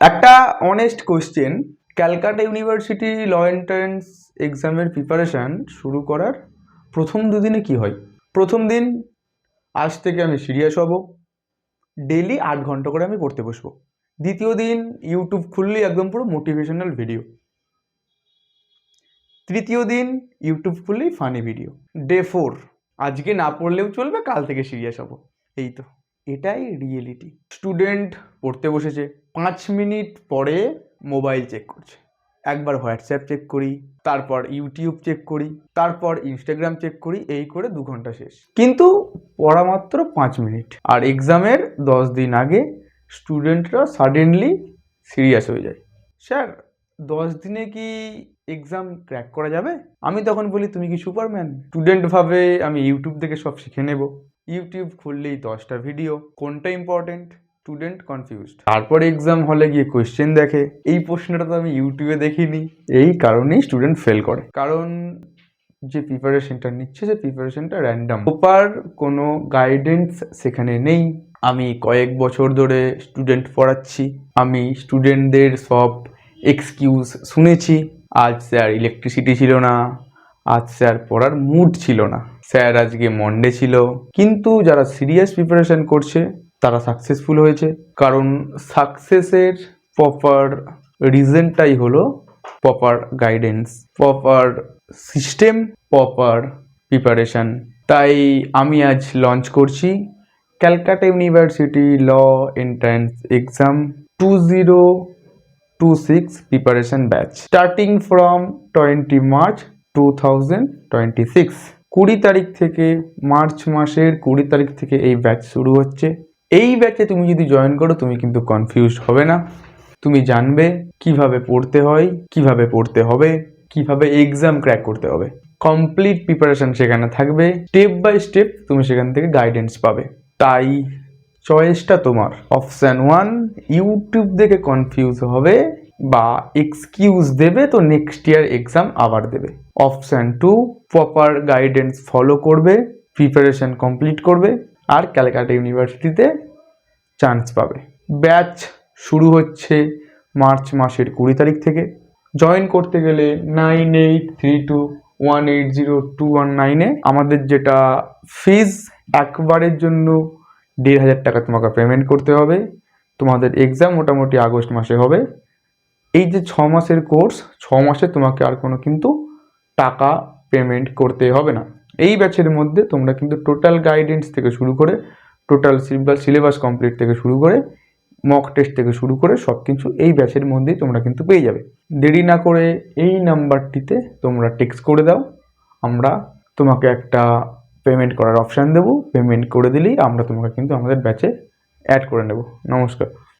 একটা honest question Calcutta university law entrance এক্সামের preparation শুরু করার প্রথম দুদিনে কি হয়? প্রথম দিন, আজ থেকে আমি সিরিয়াস হব। ডেলি আট ঘণ্টা করে আমি পড়তে বসবো। দ্বিতীয় দিন ইউটিউব খুললেই একদম পুরো মোটিভেশনাল ভিডিও তৃতীয় দিন ইউটিউব খুললেই ফানি ভিডিও ডে ফোর আজকে না পড়লেও চলবে, কাল থেকে সিরিয়াস হব। এই তো। এটাই রিয়েলিটি স্টুডেন্ট পড়তে বসেছে, পাঁচ মিনিট পরে মোবাইল চেক করছে। একবার হোয়াটসঅ্যাপ চেক করি, তারপর ইউটিউব চেক করি, তারপর ইনস্টাগ্রাম চেক করি, এই করে দু ঘণ্টা শেষ। কিন্তু পড়া মাত্র পাঁচ মিনিট। আর এক্সামের দশ দিন আগে স্টুডেন্টরা সাডেনলি সিরিয়াস হয়ে যায়। স্যার দশ দিনে কি এক্সাম ক্র্যাক করা যাবে? আমি তখন বলি, তুমি কি সুপারম্যান স্টুডেন্ট ভাবে আমি ইউটিউব থেকে সব শিখে নেব। ইউটিউব খুললেই দশটা ভিডিও কোনটা ইম্পর্টেন্ট স্টুডেন্ট কনফিউজড তারপর এক্সাম হলে গিয়ে কোয়েশ্চেন দেখে। এই প্রশ্নটা তো আমি ইউটিউবে দেখিনি। এই কারণেই স্টুডেন্ট ফেল করে। কারণ যে প্রিপারেশনটা নিচ্ছে সে প্রিপারেশনটা র্যান্ডাম প্রপার কোনো গাইডেন্স সেখানে নেই। আমি কয়েক বছর ধরে স্টুডেন্ট পড়াচ্ছি। আমি স্টুডেন্টদের সব এক্সকিউজ শুনেছি। আজ স্যার ইলেকট্রিসিটি ছিল না। আজ স্যার পড়ার মুড ছিল না। স্যার আজকে মন্ডে ছিল। কিন্তু যারা সিরিয়াস প্রিপারেশন করছে, তারা সাকসেসফুল হয়েছে। কারণ সাকসেসের প্রপার রিজনটাই হলো proper guidance proper system proper preparation তাই আমি আজ লঞ্চ করছি Calcutta university law entrance exam two zero two six preparation batch starting from twenty March two thousand twenty six কুড়ি তারিখ থেকে মার্চ মাসের কুড়ি তারিখ থেকে এই ব্যাচ শুরু হচ্ছে। এই ব্যাচে তুমি যদি জয়েন করো, তুমি কিন্তু কনফিউজ হবে না। তুমি জানবে কীভাবে পড়তে হয়, কীভাবে পড়তে হবে, কীভাবে এক্সাম ক্র্যাক করতে হবে। কমপ্লিট প্রিপারেশন সেখানে থাকবে। স্টেপ বাই স্টেপ তুমি সেখান থেকে গাইডেন্স পাবে। তাই চয়েসটা তোমার। অপশান ওয়ান ইউটিউব দেখে কনফিউজ হবে বা এক্সকিউজ দেবে তো নেক্সট ইয়ার এক্সাম আবার দেবে। Option two proper guidance follow করবে প্রিপারেশন কমপ্লিট করবে আর ক্যালকাটা ইউনিভার্সিটিতে চান্স পাবে। ব্যাচ শুরু হচ্ছে মার্চ মাসের কুড়ি তারিখ থেকে। জয়েন করতে গেলে nine eight three two one eight zero two one নাইনে আমাদের যেটা ফিজ একবারের জন্য দেড় হাজার টাকা তোমাকে পেমেন্ট করতে হবে। তোমাদের এক্সাম মোটামুটি আগস্ট মাসে হবে। এই যে ছ মাসের কোর্স ছ মাসে তোমাকে আর কোনো কিন্তু টাকা পেমেন্ট করতে হবে না। এই ব্যাচের মধ্যে তোমরা কিন্তু টোটাল গাইডেন্স থেকে শুরু করে টোটাল সিলেবাস কমপ্লিট থেকে শুরু করে মক টেস্ট থেকে শুরু করে সব কিছু এই ব্যাচের মধ্যেই তোমরা কিন্তু পেয়ে যাবে। দেরি না করে এই নাম্বারটিতে তোমরা টেক্সট করে দাও। আমরা তোমাকে একটা পেমেন্ট করার অপশান দেবো পেমেন্ট করে দিলেই আমরা তোমাকে কিন্তু আমাদের ব্যাচে অ্যাড করে নেব। নমস্কার।